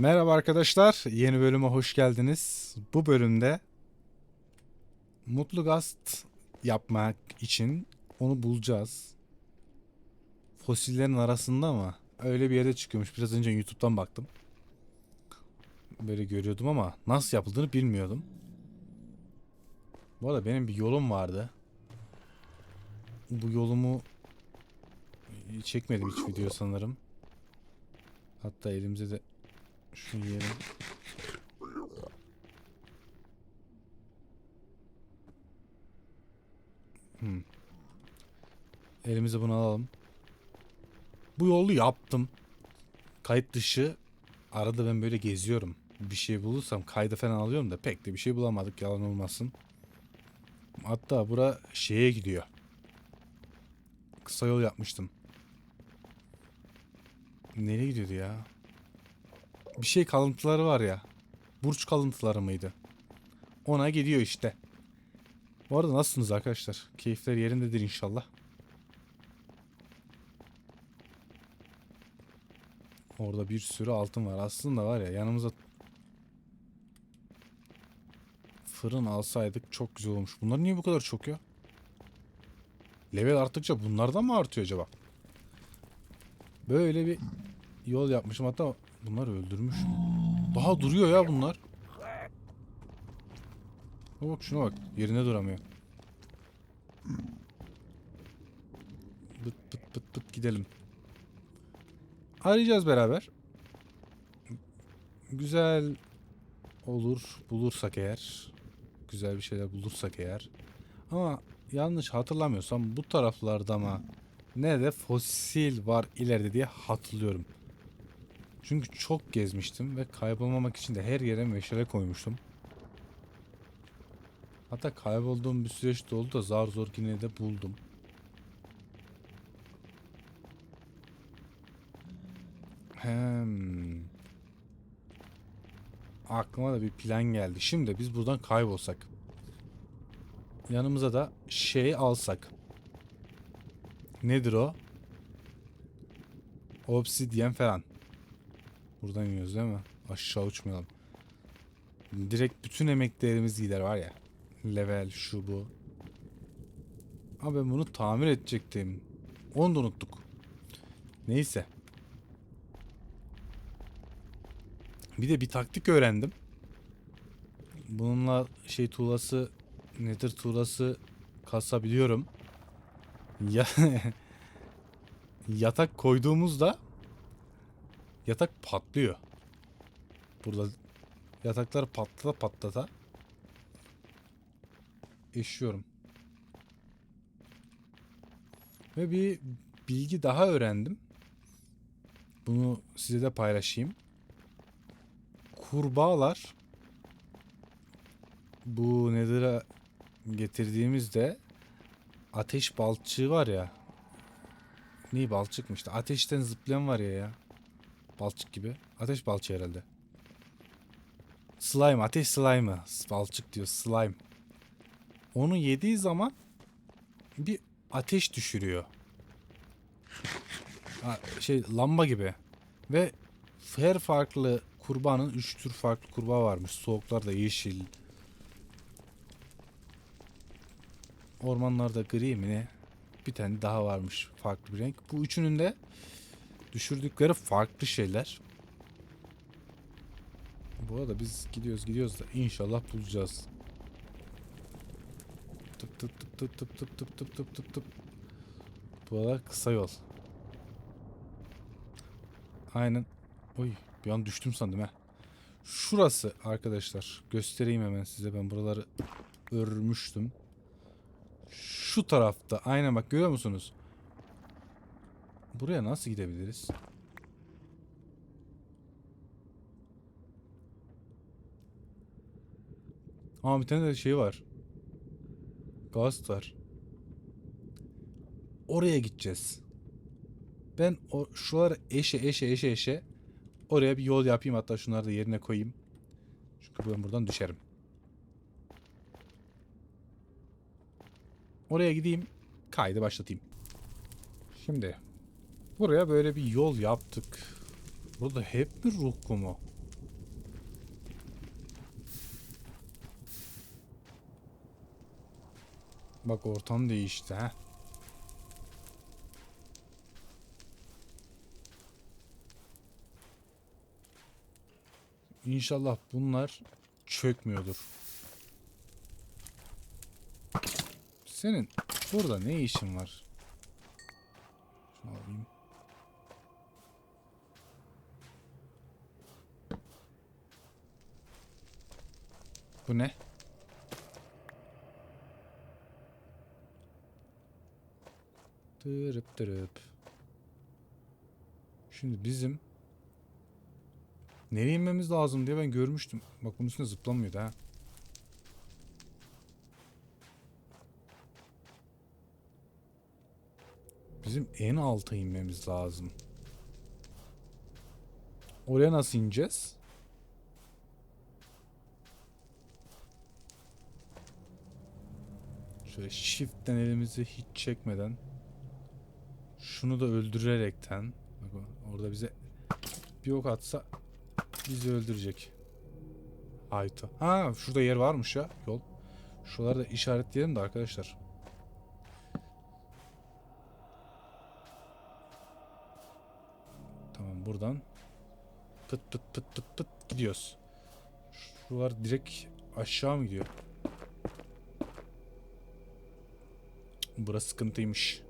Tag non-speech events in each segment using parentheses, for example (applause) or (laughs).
Merhaba arkadaşlar, yeni bölüme hoş geldiniz. Bu bölümde Mutlu Gast yapmak için onu bulacağız. Fosillerin arasında ama öyle bir yere çıkıyormuş. Biraz önce YouTube'dan baktım. Böyle görüyordum ama nasıl yapıldığını bilmiyordum. Bu arada benim bir yolum vardı. Bu yolumu çekmedim hiç video sanırım. Hatta elimize de şu yiyelim. Hmm. Elimize bunu alalım. Bu yolu yaptım. Kayıt dışı arada ben böyle geziyorum. Bir şey bulursam kayda falan alıyorum da pek de bir şey bulamadık yalan olmasın. Hatta bura şeye gidiyor. Kısa yol yapmıştım. Nereye gidiyordu ya? Bir şey kalıntıları var ya. Burç kalıntıları mıydı? Ona gidiyor işte. Bu arada nasılsınız arkadaşlar? Keyifler yerindedir inşallah. Orada bir sürü altın var. Aslında var ya yanımıza fırın alsaydık çok güzel olmuş. Bunlar niye bu kadar çok ya? Level arttıkça bunlardan mı artıyor acaba? Böyle bir yol yapmışım. Hatta bunlar öldürmüş. Daha duruyor ya bunlar. Bak şuna bak. Yerine duramıyor. Bıt bıt bıt bıt gidelim. Arayacağız beraber. Güzel olur bulursak eğer. Güzel bir şeyler bulursak eğer. Ama yanlış hatırlamıyorsam bu taraflarda mı ne de fosil var ileride diye hatırlıyorum. Çünkü çok gezmiştim ve kaybolmamak için de her yere meşale koymuştum. Hatta kaybolduğum bir süreç de oldu da zar zor yine de buldum. Hem. Aklıma da bir plan geldi. Şimdi biz buradan kaybolsak. Yanımıza da şey alsak. Nedir o? Obsidyen falan. Buradan iniyoruz değil mi? Aşağı uçmayalım. Direkt bütün emeklerimiz gider var ya. Level şu bu. Abi ben bunu tamir edecektim. Onu da unuttuk. Neyse. Bir de bir taktik öğrendim. Bununla şey tuğlası nedir tuğlası kasabiliyorum. Ya (laughs) yatak koyduğumuzda yatak patlıyor. Burada yataklar patlata patlata eşiyorum. Ve bir bilgi daha öğrendim. Bunu size de paylaşayım. Kurbağalar bu nedir getirdiğimizde ateş balçığı var ya. Ne balçıkmış. Ateşten zıplayan var ya ya. Balçık gibi. Ateş balçığı herhalde. Slime. Ateş slime'ı. Balçık diyor. Slime. Onu yediği zaman bir ateş düşürüyor. Ha, şey lamba gibi. Ve her farklı kurbanın 3 tür farklı kurbağa varmış. Soğuklarda yeşil. Ormanlarda gri mi ne? Bir tane daha varmış farklı bir renk. Bu üçünün de düşürdükleri farklı şeyler. Bu arada biz gidiyoruz gidiyoruz da inşallah bulacağız. Tıp tıp tıp tıp tıp tıp tıp tıp tıp tıp tıp. Bu arada kısa yol. Aynen. Oy bir an düştüm sandım ha. Şurası arkadaşlar. Göstereyim hemen size. Ben buraları örmüştüm. Şu tarafta. Aynen bak görüyor musunuz? Buraya nasıl gidebiliriz? Aa bir tane de şey var. Ghost var. Oraya gideceğiz. Ben o şuraları eşe eşe eşe eşe oraya bir yol yapayım hatta şunları da yerine koyayım. Çünkü ben buradan düşerim. Oraya gideyim. Kaydı başlatayım. Şimdi Buraya böyle bir yol yaptık. Burada hep bir ruh kumu. Bak ortam değişti ha. İnşallah bunlar çökmüyordur. Senin burada ne işin var? Bu ne? Tırıp tırıp. Şimdi bizim nereye inmemiz lazım diye ben görmüştüm. Bak bunun üstüne zıplamıyordu ha. Bizim en alta inmemiz lazım. Oraya nasıl ineceğiz? Şöyle shift'ten elimizi hiç çekmeden şunu da öldürerekten bak orada bize bir ok atsa bizi öldürecek. Hayta. Ha şurada yer varmış ya yol. Şuraları da işaretleyelim de arkadaşlar. Tamam buradan pıt pıt pıt pıt pıt gidiyoruz. Şuralar direkt aşağı mı gidiyor? Burası sıkıntıymış.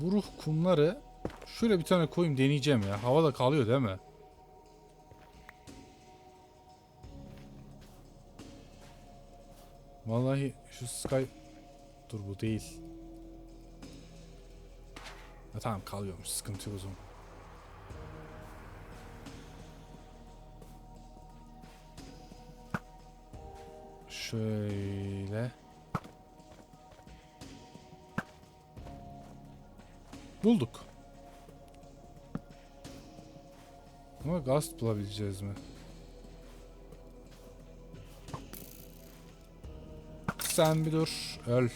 Bu ruh kumları şöyle bir tane koyayım deneyeceğim ya. Havada kalıyor değil mi? Vallahi şu Sky... Dur bu değil. Ha, tamam kalıyormuş. Sıkıntı yok o. Şöyle. Bulduk. Ama gaz bulabileceğiz mi? Sen bir dur. Öl.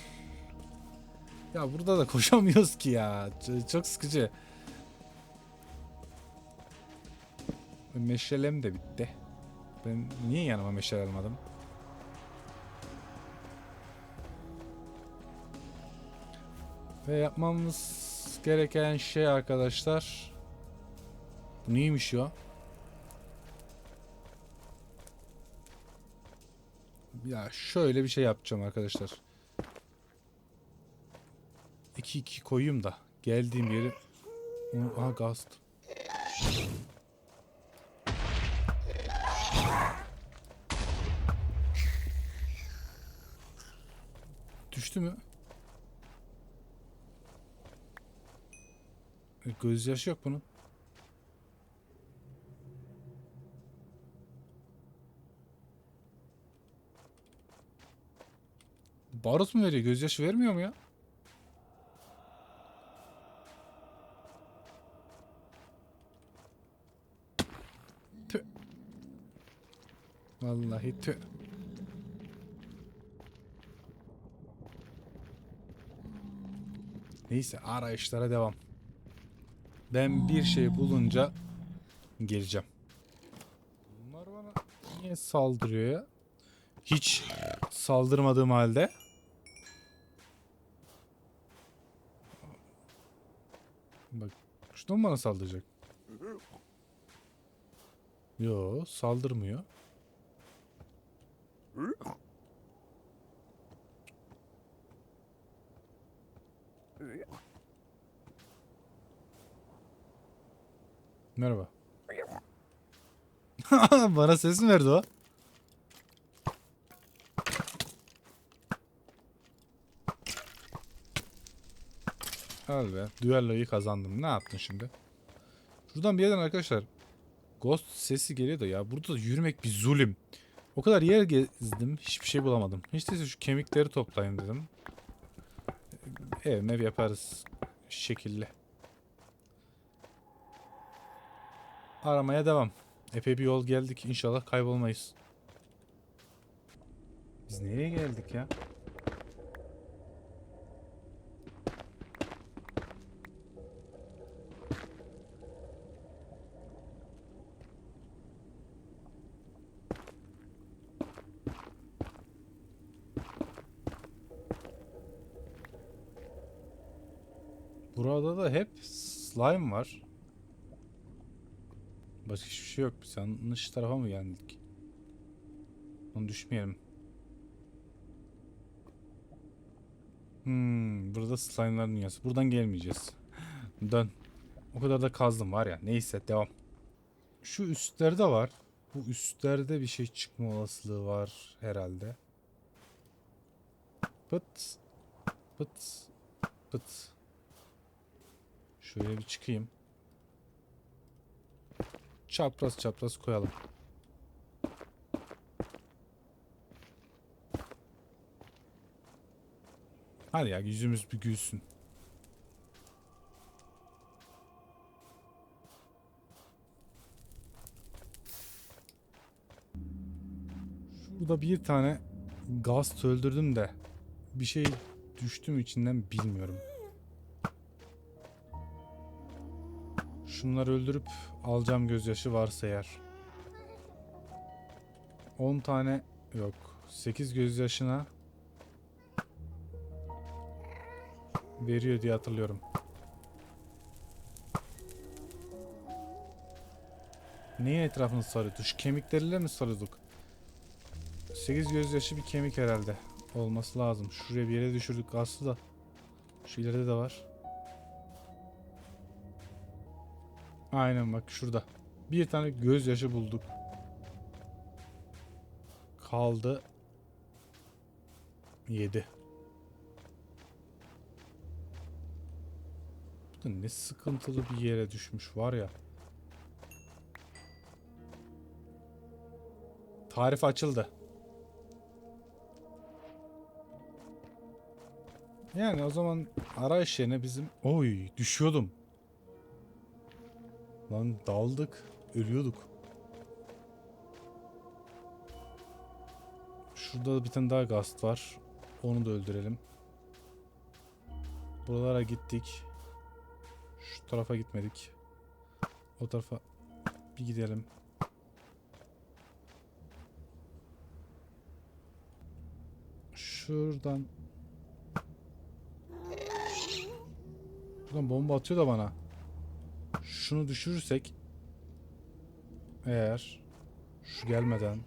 Ya burada da (laughs) koşamıyoruz ki ya. Çok sıkıcı. Meşalem de bitti. Ben niye yanıma meşale almadım? Ve yapmamız gereken şey arkadaşlar. Bu neymiş ya? Ya şöyle bir şey yapacağım arkadaşlar. 2 2 koyayım da geldiğim yeri Aha gast. Düştü mü? E, Gözyaşı yok bunun. Barut mu veriyor? Gözyaşı vermiyor mu ya? Tüh. Vallahi tüh. Neyse arayışlara devam. Ben bir şey bulunca geleceğim. Bunlar bana niye saldırıyor ya? Hiç saldırmadığım halde. Bak şuradan mı bana saldıracak? Yo saldırmıyor. Merhaba. (laughs) Bana ses mi verdi o? Al be. Düelloyu kazandım. Ne yaptın şimdi? Şuradan bir yerden arkadaşlar Ghost sesi geliyor da ya burada da yürümek bir zulüm. O kadar yer gezdim. Hiçbir şey bulamadım. Hiç değilse şu kemikleri toplayayım dedim. Ev mev yaparız. Şekilli. aramaya devam. Epey bir yol geldik. İnşallah kaybolmayız. Biz nereye geldik ya? Burada da hep slime var. Başka hiçbir şey yok. Biz yanlış tarafa mı geldik? Onu düşmeyelim. Hmm, burada slime'ların dünyası. Buradan gelmeyeceğiz. (gasps) Dön. O kadar da kazdım var ya. Neyse devam. Şu üstlerde var. Bu üstlerde bir şey çıkma olasılığı var herhalde. Pıt. Pıt. Pıt. Şöyle bir çıkayım. Çapraz çapraz koyalım. Hadi ya yüzümüz bir gülsün. Şurada bir tane gaz öldürdüm de bir şey düştü mü içinden bilmiyorum. Şunları öldürüp alacağım gözyaşı varsa eğer. 10 tane yok. 8 gözyaşına veriyor diye hatırlıyorum. Neyin etrafını sarıyordu? Şu kemikleriyle mi sarıyorduk? 8 gözyaşı bir kemik herhalde. Olması lazım. Şuraya bir yere düşürdük gazı da. Şu ileride de var. Aynen bak şurada. Bir tane gözyaşı bulduk. Kaldı 7. Bu da ne sıkıntılı bir yere düşmüş var ya. Tarif açıldı. Yani o zaman arayış yerine bizim... Oy düşüyordum. Lan daldık. Ölüyorduk. Şurada bir tane daha gast var. Onu da öldürelim. Buralara gittik. Şu tarafa gitmedik. O tarafa bir gidelim. Şuradan Buradan bomba atıyor da bana. Şunu düşürürsek eğer şu gelmeden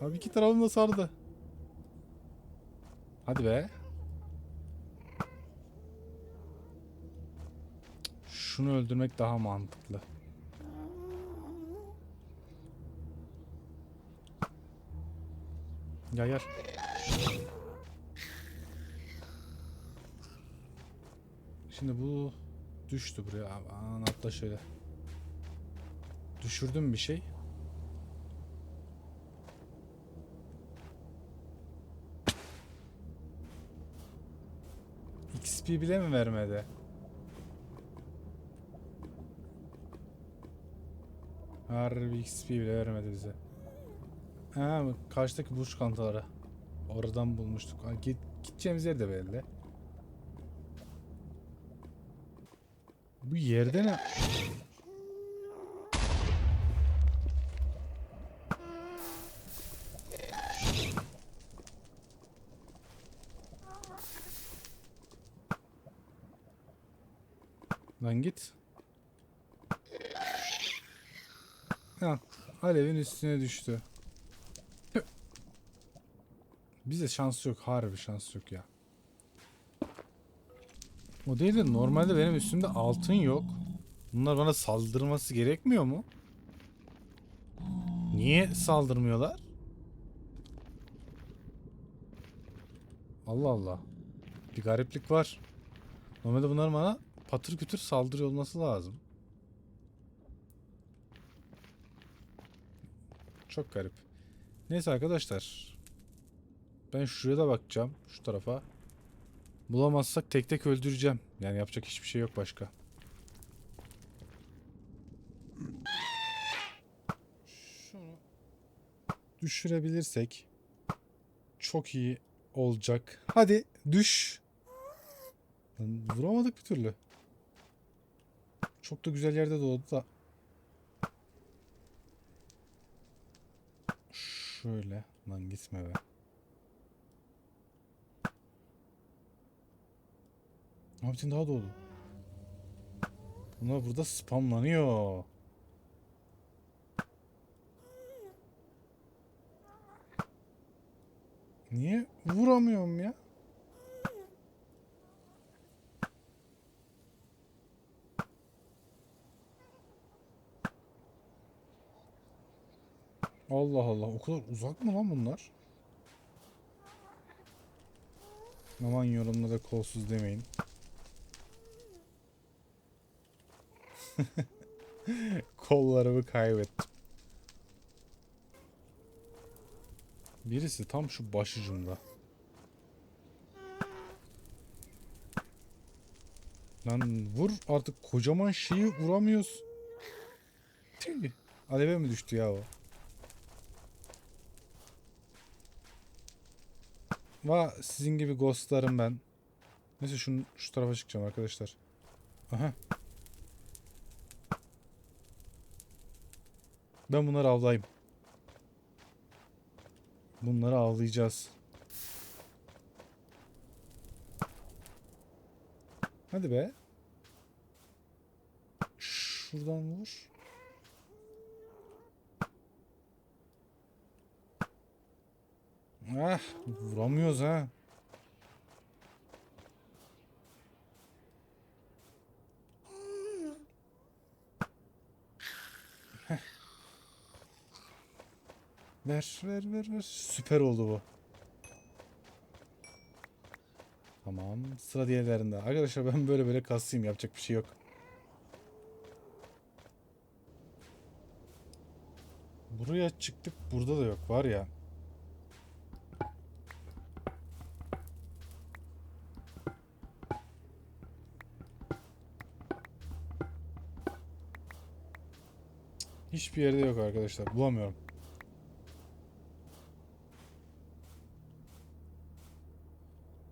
Abi iki tarafım da sardı. Hadi be. Şunu öldürmek daha mantıklı. Ya yer. Şimdi bu düştü buraya. Aman atla şöyle. Düşürdüm bir şey. XP bile mi vermedi? Harbi XP bile vermedi bize. Ha karşıdaki burç kantaları. Oradan bulmuştuk. Ha, git, gideceğimiz yer de belli. Bu yerde ne? Lan git. Ha, alevin üstüne düştü. Bize şans yok. Harbi şans yok ya. O değil de normalde benim üstümde altın yok. Bunlar bana saldırması gerekmiyor mu? Niye saldırmıyorlar? Allah Allah. Bir gariplik var. Normalde bunlar bana patır kütür saldırıyor olması lazım. Çok garip. Neyse arkadaşlar. Ben şuraya da bakacağım. Şu tarafa. Bulamazsak tek tek öldüreceğim. Yani yapacak hiçbir şey yok başka. Şunu düşürebilirsek çok iyi olacak. Hadi düş. Lan vuramadık bir türlü. Çok da güzel yerde doğdu da. Şöyle. Lan gitme be. Abi tane daha doğdu. Bunlar burada spamlanıyor. Niye vuramıyorum ya? Allah Allah o kadar uzak mı lan bunlar? Aman yorumlara kolsuz demeyin. (laughs) Kollarımı kaybettim. Birisi tam şu başucumda. Lan vur artık kocaman şeyi vuramıyoruz. Aleve mi düştü ya o? Va sizin gibi ghostlarım ben. Neyse şunu şu tarafa çıkacağım arkadaşlar. Aha. Ben bunları avlayayım. Bunları avlayacağız. Hadi be. Şuradan vur. Ah, vuramıyoruz ha. Ver, ver, ver, ver. Süper oldu bu. Tamam. Sıra diğerlerinde. Arkadaşlar ben böyle böyle kasayım. Yapacak bir şey yok. Buraya çıktık. Burada da yok. Var ya. Hiçbir yerde yok arkadaşlar. Bulamıyorum.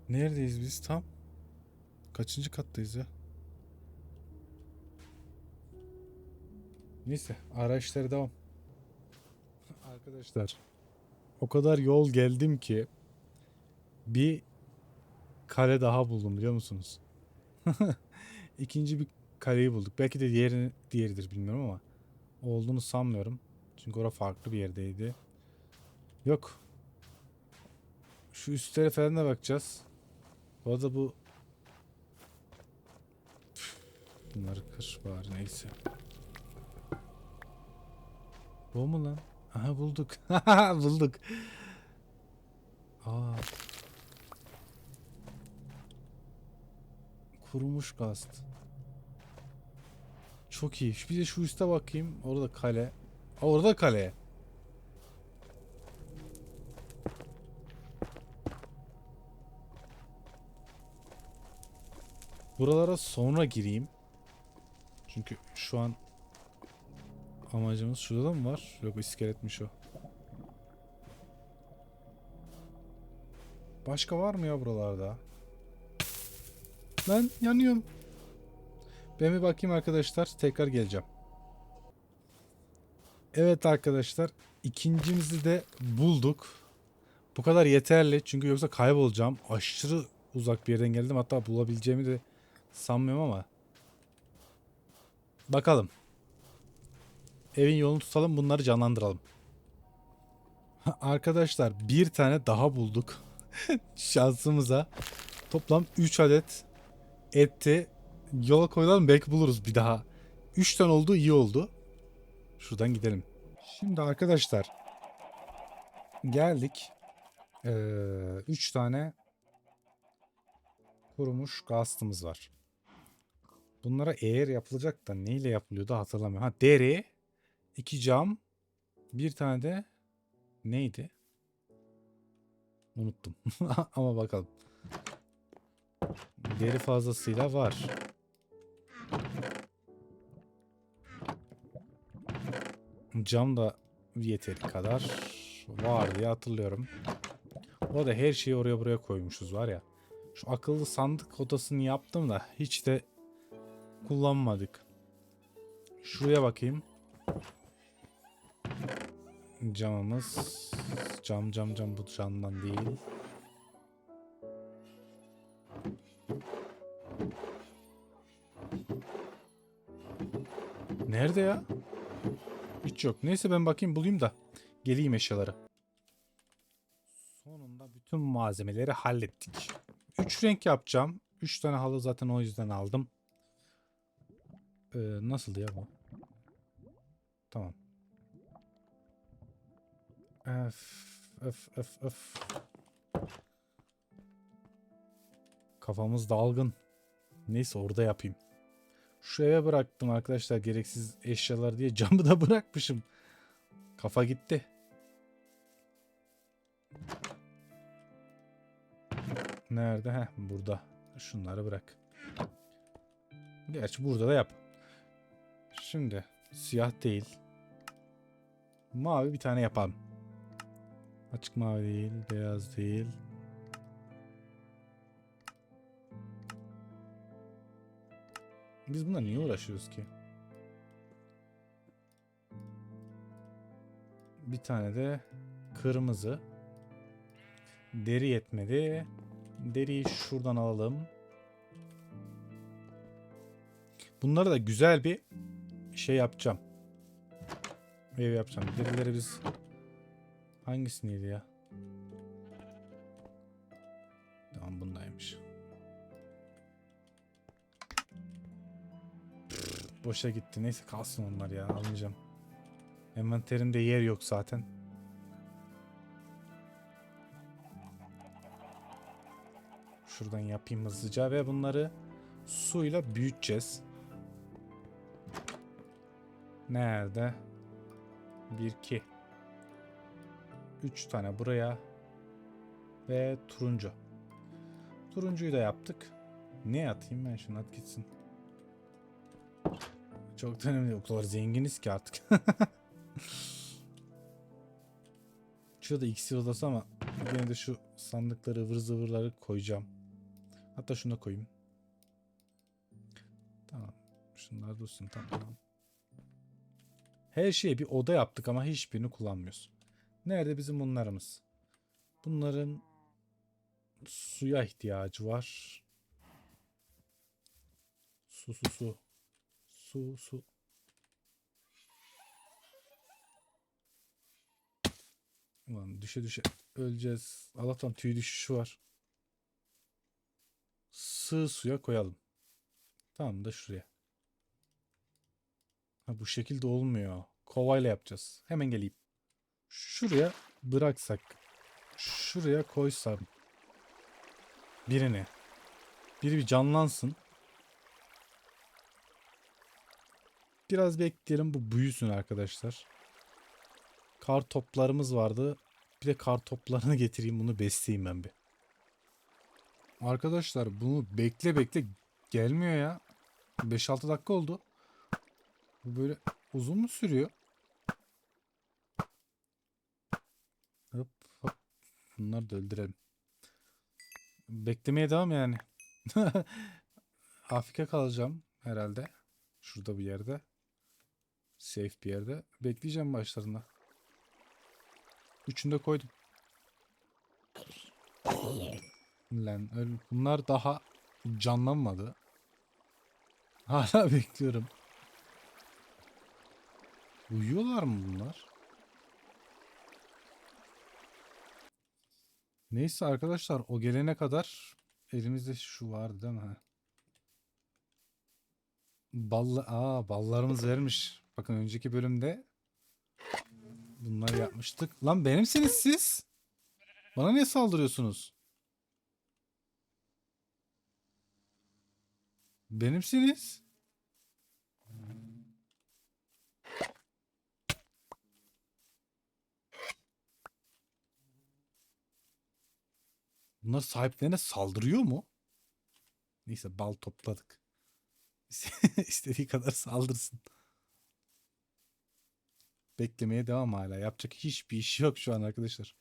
Neredeyiz biz tam? Kaçıncı kattayız ya? Neyse araçlara devam. (laughs) Arkadaşlar o kadar yol geldim ki bir kale daha buldum biliyor musunuz? (laughs) İkinci bir kaleyi bulduk. Belki de diğeri, diğeridir bilmiyorum ama olduğunu sanmıyorum. Çünkü orada farklı bir yerdeydi. Yok. Şu üstlere falan da bakacağız. Bu arada bu Bunları kır bari neyse. Bu mu lan? Aha bulduk. (laughs) bulduk. Aa. Kurumuş gast. Çok iyi. Bir de şu üste bakayım. Orada kale. Aa, orada kale. Buralara sonra gireyim. Çünkü şu an amacımız şurada da mı var? Yok iskeletmiş o. Başka var mı ya buralarda? Ben yanıyorum. Ben bir bakayım arkadaşlar. Tekrar geleceğim. Evet arkadaşlar. ikincimizi de bulduk. Bu kadar yeterli. Çünkü yoksa kaybolacağım. Aşırı uzak bir yerden geldim. Hatta bulabileceğimi de sanmıyorum ama. Bakalım. Evin yolunu tutalım. Bunları canlandıralım. Arkadaşlar bir tane daha bulduk. (laughs) Şansımıza. Toplam 3 adet eti yola koyalım belki buluruz bir daha. 3 tane oldu iyi oldu. Şuradan gidelim. Şimdi arkadaşlar geldik. 3 tane kurumuş gastımız var. Bunlara eğer yapılacak da neyle yapılıyordu hatırlamıyorum. Ha deri, iki cam, bir tane de neydi? Unuttum. (laughs) Ama bakalım. Deri fazlasıyla var. Cam da yeteri kadar. Var diye hatırlıyorum. O da her şeyi oraya buraya koymuşuz var ya. Şu akıllı sandık odasını yaptım da hiç de kullanmadık. Şuraya bakayım. Camımız. Cam cam cam bu camdan değil. Nerede ya? Hiç yok. Neyse ben bakayım bulayım da geleyim eşyaları. Sonunda bütün malzemeleri hallettik. 3 renk yapacağım. 3 tane halı zaten o yüzden aldım. Ee, nasıldı ya bu? Tamam. Öf, öf, öf, öf. Kafamız dalgın. Neyse orada yapayım. Şu eve bıraktım arkadaşlar gereksiz eşyalar diye (laughs) camı da bırakmışım. Kafa gitti. Nerede? Heh, burada. Şunları bırak. Gerçi burada da yap. Şimdi siyah değil. Mavi bir tane yapalım. Açık mavi değil, beyaz değil. Biz bununla niye uğraşıyoruz ki? Bir tane de kırmızı. Deri yetmedi. Deriyi şuradan alalım. Bunları da güzel bir şey yapacağım. Ev yapacağım. Derileri biz hangisiydi ya? Tamam bundaymış. Boşa gitti. Neyse kalsın onlar ya. Almayacağım. Envanterimde yer yok zaten. Şuradan yapayım hızlıca ve bunları suyla büyüteceğiz. Nerede? 1 2 3 tane buraya ve turuncu. Turuncuyu da yaptık. Ne atayım ben şunu at gitsin. Çok da önemli. O kadar zenginiz ki artık. (laughs) Şurada iksir odası ama yine de şu sandıkları ıvır zıvırları koyacağım. Hatta şunu da koyayım. Tamam. Şunlar dursun tamam. Her şeye bir oda yaptık ama hiçbirini kullanmıyoruz. Nerede bizim bunlarımız? Bunların suya ihtiyacı var. Su su su. Su su. Ulan düşe düşe öleceğiz. Allah'tan tüy düşüşü var. Sığ suya koyalım. Tamam da şuraya. Ha, bu şekilde olmuyor. Kovayla yapacağız. Hemen geleyim. Şuraya bıraksak. Şuraya koysam. Birini. Biri bir canlansın. Biraz bekleyelim bu büyüsün arkadaşlar. Kar toplarımız vardı. Bir de kar toplarını (laughs) getireyim bunu besleyeyim ben bir. Arkadaşlar bunu bekle bekle gelmiyor ya. 5-6 dakika oldu. Bu böyle uzun mu sürüyor? Hop hop. Bunları da öldürelim. Beklemeye devam yani. (laughs) Afrika kalacağım herhalde. Şurada bir yerde. Safe bir yerde. Bekleyeceğim başlarında. Üçünü de koydum. Lan öl- bunlar daha canlanmadı. Hala (laughs) bekliyorum. Uyuyorlar mı bunlar? Neyse arkadaşlar o gelene kadar elimizde şu vardı değil mi? Balla Aa ballarımız vermiş. Bakın önceki bölümde bunları yapmıştık. Lan benimsiniz siz. Bana niye saldırıyorsunuz? Benimsiniz. Bunlar sahiplerine saldırıyor mu? Neyse bal topladık. (laughs) İstediği kadar saldırsın. Beklemeye devam hala. Yapacak hiçbir iş yok şu an arkadaşlar.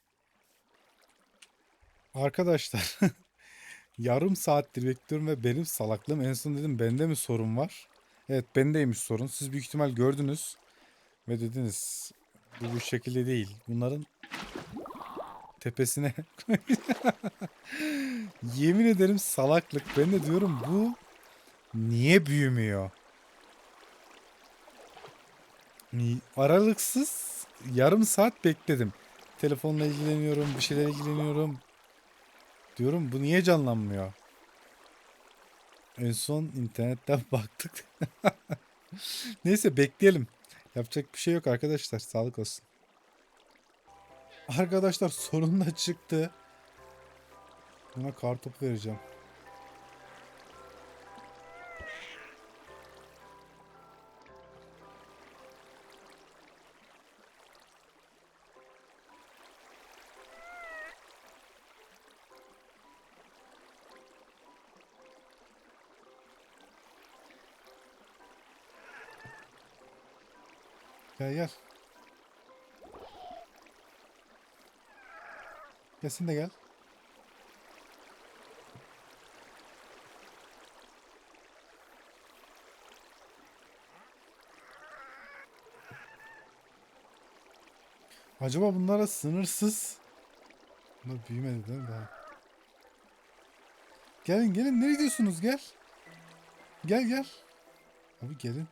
Arkadaşlar (laughs) yarım saattir bekliyorum ve benim salaklığım en son dedim bende mi sorun var? Evet bendeymiş sorun. Siz büyük ihtimal gördünüz ve dediniz bu bu şekilde değil. Bunların tepesine (laughs) yemin ederim salaklık. Ben de diyorum bu niye büyümüyor? Aralıksız yarım saat bekledim. Telefonla ilgileniyorum, bir şeyler ilgileniyorum. Diyorum bu niye canlanmıyor? En son internetten (laughs) baktık. Neyse bekleyelim. Yapacak bir şey yok arkadaşlar. Sağlık olsun. Arkadaşlar sonunda çıktı. Buna kartopu vereceğim. Gel gel. Gel sen de gel. Acaba bunlara sınırsız Bunlar büyümedi değil mi daha? Gelin gelin nereye gidiyorsunuz gel. Gel gel. Abi gelin.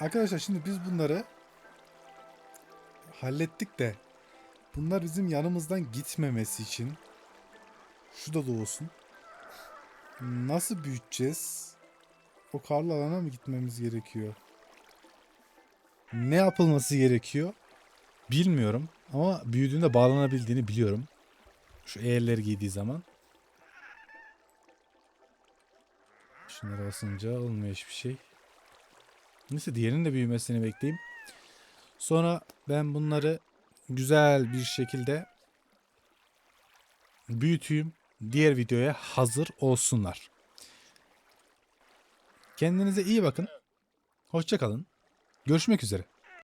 Arkadaşlar şimdi biz bunları hallettik de bunlar bizim yanımızdan gitmemesi için şu da olsun. Nasıl büyüteceğiz? O karlı alana mı gitmemiz gerekiyor? Ne yapılması gerekiyor? Bilmiyorum ama büyüdüğünde bağlanabildiğini biliyorum. Şu eğerleri giydiği zaman. Şunları basınca olmuyor hiçbir şey. Neyse diğerinin de büyümesini bekleyeyim. Sonra ben bunları güzel bir şekilde büyüteyim. Diğer videoya hazır olsunlar. Kendinize iyi bakın. Hoşça kalın. Görüşmek üzere.